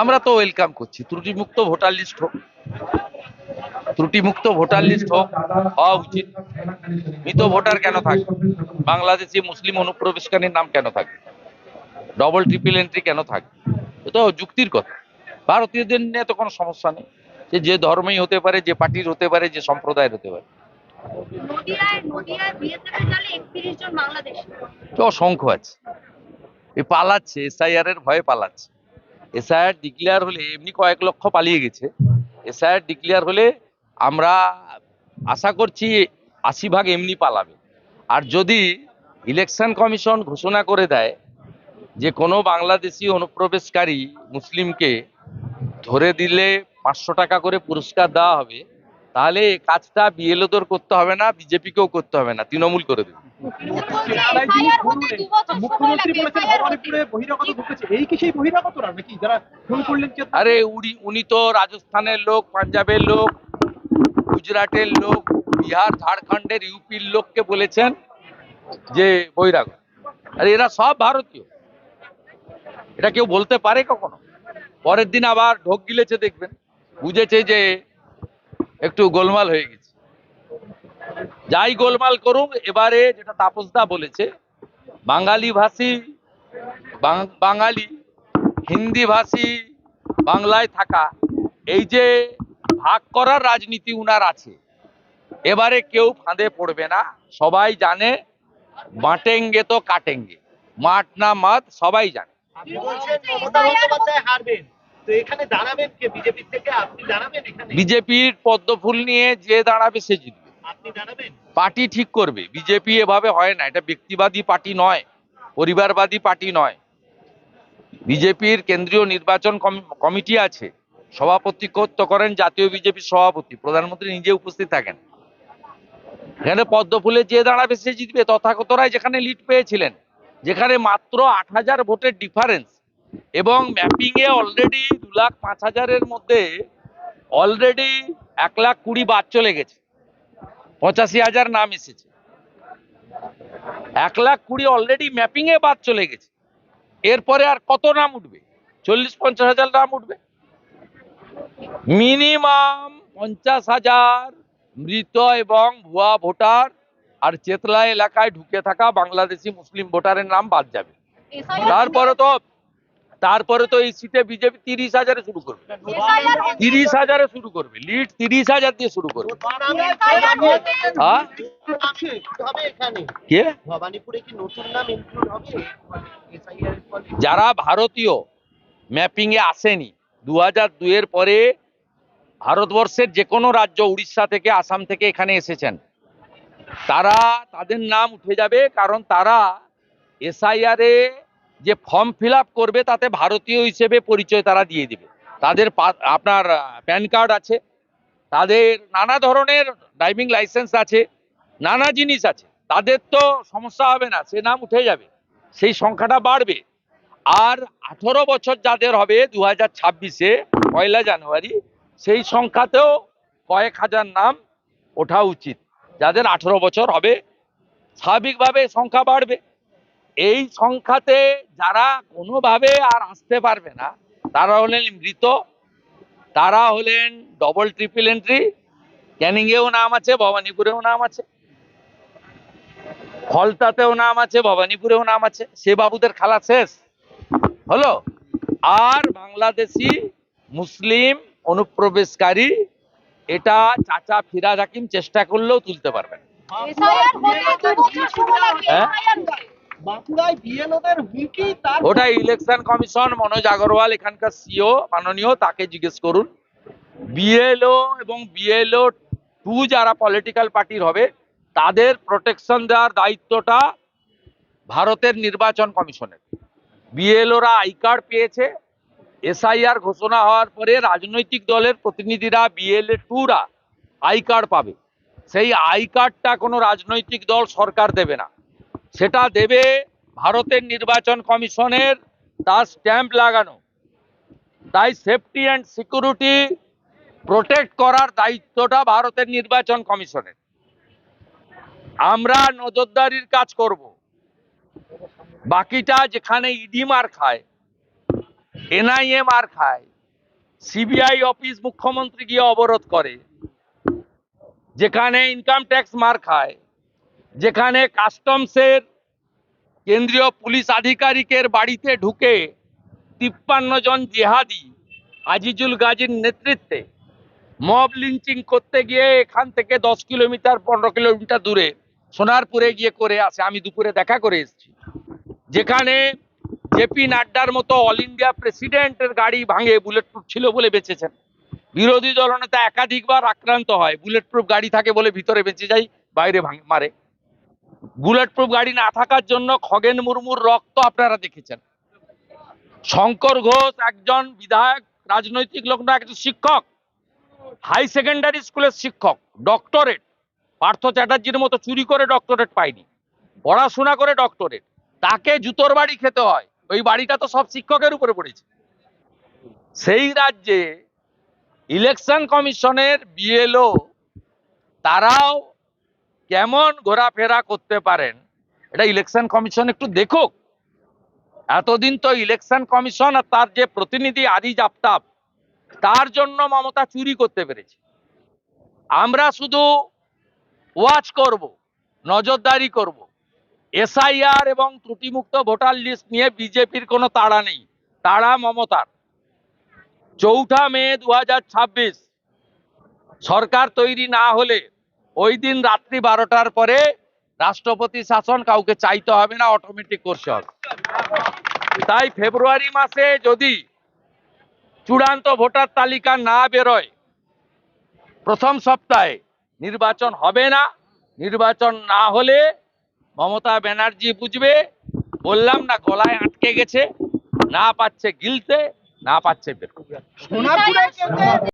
আমরা তো ওয়েলকাম করছি। ত্রুটিমুক্ত ভোটার লিস্ট হোক ত্রুটিমুক্ত ভোটার লিস্ট হোক হওয়া উচিত। মৃত ভোটার কেন থাকবে বাংলাদেশি মুসলিম অনুপ্রবেশকারীর নাম কেন থাকবে ডবল ট্রিপল এন্ট্রি কেন থাকবে এ তো যুক্তির কথা। ভারতীয়দের নিয়ে তো কোনো সমস্যা নেই। যে যে ধর্মই হতে পারে যে পার্টির হতে পারে যে সম্প্রদায়ের হতে পারে। অসংখ্য আছে। এ পালাচ্ছে এসআইআর এর ভয়ে পালাচ্ছে। এসআইআর ডিক্লেয়ার হলে এমনি কয়েক লক্ষ পালিয়ে গেছে। এসআইআর ডিক্লেয়ার হলে আমরা আশা করছি আশি ভাগ এমনি পালাবে। আর যদি ইলেকশন কমিশন ঘোষণা করে দেয় যে কোনো বাংলাদেশি অনুপ্রবেশকারী মুসলিমকে ধরে দিলে পাঁচশো টাকা করে পুরস্কার দেওয়া হবে তাহলে কাজটা বিএলওদের করতে হবে না বিজেপিকেও করতে হবে না তৃণমূল করে দেবে। বহিরাগত? আরে উনি উনি তো রাজস্থানের লোক পাঞ্জাবের লোক গুজরাটের লোক বিহার ঝাড়খণ্ডের ইউপির লোককে বলেছেন যে বৈরাগ আরে এরা সব ভারতীয়। এটা কেউ বলতে পারে কখনো? পরের দিন আবার ঢোক গিলেছে দেখবেন। বুঝেছে যে একটু গোলমাল হয়ে গেছে। যাই গোলমাল করুক, এবারে যেটা তাপসদা বলেছে, বাঙালি ভাষী বাঙালি, হিন্দি ভাষী বাংলায় থাকা, এই যে ভাগ করার রাজনীতি উনার আছে, এবারে কেউ ফাঁদে পড়বে না, সবাই জানে বাটেঙ্গে তো কাটেঙ্গে, মাঠ না মাত সবাই জানে। আপনি বলছেন মমতা তো এখানে দাঁড়াবেন কে? বিজেপি থেকে আপনি দাঁড়াবেন এখানে? বিজেপির পদ্মফুল নিয়ে যে দাঁড়াবে সে জিতবে। আপনি দাঁড়াবেন? পার্টি ঠিক করবে। বিজেপি এভাবে হয় না। এটা ব্যক্তিবাদী পার্টি নয় পরিবারবাদী পার্টি নয়। বিজেপির কেন্দ্রীয় নির্বাচন কমিটি আছে। সভাপতি সভাপতিত্ব করেন জাতীয় বিজেপির সভাপতি। প্রধানমন্ত্রী নিজে উপস্থিত থাকেন। এখানে পদ্মফুলে যে দাঁড়াবে সে জিতবে। তথাগতরাই যেখানে লিড পেয়েছিলেন যেখানে মাত্র আট হাজার ভোটের ডিফারেন্স এবং ম্যাপিং এ অলরেডি দু লাখ পাঁচ হাজারের মধ্যে অলরেডি এক লাখ কুড়ি বাদ চলে গেছে। পঁচাশি হাজার নাম এসেছে। এক লাখ কুড়ি অলরেডি ম্যাপিং এ বাদ চলে গেছে। এরপরে আর কত নাম উঠবে? চল্লিশ পঞ্চাশ হাজার নাম উঠবে। মিনিমাম পঞ্চাশ হাজার মৃত এবং ভুয়া ভোটার আর চেতলা এলাকায় ঢুকে থাকা বাংলাদেশি মুসলিম ভোটারের নাম বাদ যাবে। তারপরে তো তারপরে তো এই সিটে বিজেপি তিরিশ হাজারে শুরু করবে। তিরিশ হাজারে শুরু করবে, লিড তিরিশ হাজার দিয়ে শুরু করবে। হ্যাঁ? যারা ভারতীয় ম্যাপিং এ আসেনি দু হাজার দুইয়ের পরে ভারতবর্ষের যে কোনো রাজ্য উড়িষ্যা থেকে, আসাম থেকে এখানে এসেছেন, তারা তাদের নাম উঠে যাবে, কারণ তারা এসআইআর যে ফর্ম ফিল করবে তাতে ভারতীয় হিসেবে পরিচয় তারা দিয়ে দিবে। তাদের আপনার প্যান কার্ড আছে, তাদের নানা ধরনের ড্রাইভিং লাইসেন্স আছে, নানা জিনিস আছে। তাদের তো সমস্যা হবে না, সে নাম উঠে যাবে, সেই সংখ্যাটা বাড়বে। আর আঠেরো বছর যাদের হবে দু হাজার ছাব্বিশে পয়লা জানুয়ারি, সেই সংখ্যাতেও কয়েক হাজার নাম ওঠা উচিত। যাদের আঠেরো বছর হবে, স্বাভাবিকভাবে সংখ্যা বাড়বে। এই সংখ্যাতে যারা কোনোভাবে আর আসতে পারবে না তারা হলেন মৃত তারা হলেন ডবল ট্রিপল এন্ট্রি ক্যানিংয়েও নাম আছে ভবানীপুরেও নাম আছে ফলতাতেও নাম আছে ভবানীপুরেও নাম আছে সে বাবুদের খেলা শেষ। হলো? আর বাংলাদেশি মুসলিম অনুপ্রবেশকারী এটা চাচা ফিরাজ হাকিম চেষ্টা করলেও তুলতে পারবেন হ্যাঁ? বাঁকুড়ায় ইলেকশন কমিশন মনোজ আগরওয়াল, এখানকার সিও, মাননীয়, তাকে জিজ্ঞেস করুন। বিএলও এবং বিএলও টু যারা পলিটিক্যাল পার্টির হবে, তাদের প্রোটেকশন দেওয়ার দায়িত্বটা ভারতের নির্বাচন কমিশনের। বিএলওরা আই কার্ড পেয়েছে, এসআইআর ঘোষণা হওয়ার পরে রাজনৈতিক দলের প্রতিনিধিরা বিএলএ টুরা আই কার্ড পাবে। সেই আই কার্ডটা কোনো রাজনৈতিক দল সরকার দেবে না। সেটা দেবে ভারতের নির্বাচন কমিশনের, তার স্ট্যাম্প লাগানো। তাই সেফটি অ্যান্ড সিকিউরিটি প্রোটেক্ট করার দায়িত্বটা ভারতের নির্বাচন কমিশনের। আমরা নজরদারির কাজ করব। বাকিটা যেখানে ইডি মার খায় এনআইএ মার খায় সিবিআই অফিস মুখ্যমন্ত্রী গিয়ে অবরোধ করে, যেখানে ইনকাম ট্যাক্স মার খায় যেখানে কাস্টমসের কেন্দ্রীয় পুলিশ আধিকারিকের বাড়িতে ঢুকে তিপ্পান্ন জন জেহাদি আজিজুল গাজীর নেতৃত্বে মব লিঞ্চিং করতে গিয়ে এখান থেকে দশ কিলোমিটার, পনেরো কিলোমিটার দূরে সোনারপুরে গিয়ে করে আসে। আমি দুপুরে দেখা করে এসেছি। যেখানে জেপি নাড্ডার মতো অল ইন্ডিয়া প্রেসিডেন্টের গাড়ি ভাঙে বুলেট প্রুফ ছিল বলে বেঁচেছেন। বিরোধী দলনেতা একাধিকবার আক্রান্ত হয় বুলেট প্রুফ গাড়ি থাকে বলে ভিতরে বেঁচে যায়, বাইরে ভাঙ, মারে। বুলেট প্রুফ গাড়ি না থাকার জন্য খগেন মুর্মুর রক্ত আপনারা দেখেছেন। শঙ্কর ঘোষ একজন বিধায়ক, রাজনৈতিক লোক না একজন শিক্ষক। হাই সেকেন্ডারি স্কুলের শিক্ষক, ডক্টরেট। পার্থ চ্যাটার্জির মতো চুরি করে ডক্টরেট পায়নি। পড়াশোনা করে ডক্টরেট। তাকে জুতোর বাড়ি খেতে হয়। ওই বাড়িটা তো সব শিক্ষকের উপরে পড়েছে। সেই রাজ্যে ইলেকশন কমিশনের বিএলও, তারাও কেমন ঘোরাফেরা করতে পারেন? এটা ইলেকশন কমিশন একটু দেখুক। এতদিন তো ইলেকশন কমিশন আর তার যে প্রতিনিধি আরিজ আফতাব, তার জন্য মমতা চুরি করতে পেরেছে। আমরা শুধু ওয়াচ করব, নজরদারি করব। এসআইআর এবং ত্রুটিমুক্ত ভোটার লিস্ট নিয়ে বিজেপির কোনো তাড়া নেই। তাড়া মমতার। চৌঠা মে দু হাজার ছাব্বিশ, সরকার তৈরি না হলে ওই দিন রাত্রি বারোটার পরে রাষ্ট্রপতি শাসন কাউকে চাইতে হবে না অটোমেটিক করছে হবে তাই ফেব্রুয়ারি মাসে যদি চূড়ান্ত ভোটার তালিকা না বেরোয়, প্রথম সপ্তাহে নির্বাচন হবে না, নির্বাচন না হলে মমতা ব্যানার্জি বুঝবে, বললাম না গলায় আটকে গেছে, না পাচ্ছে গিলতে, না পাচ্ছে বের করতে।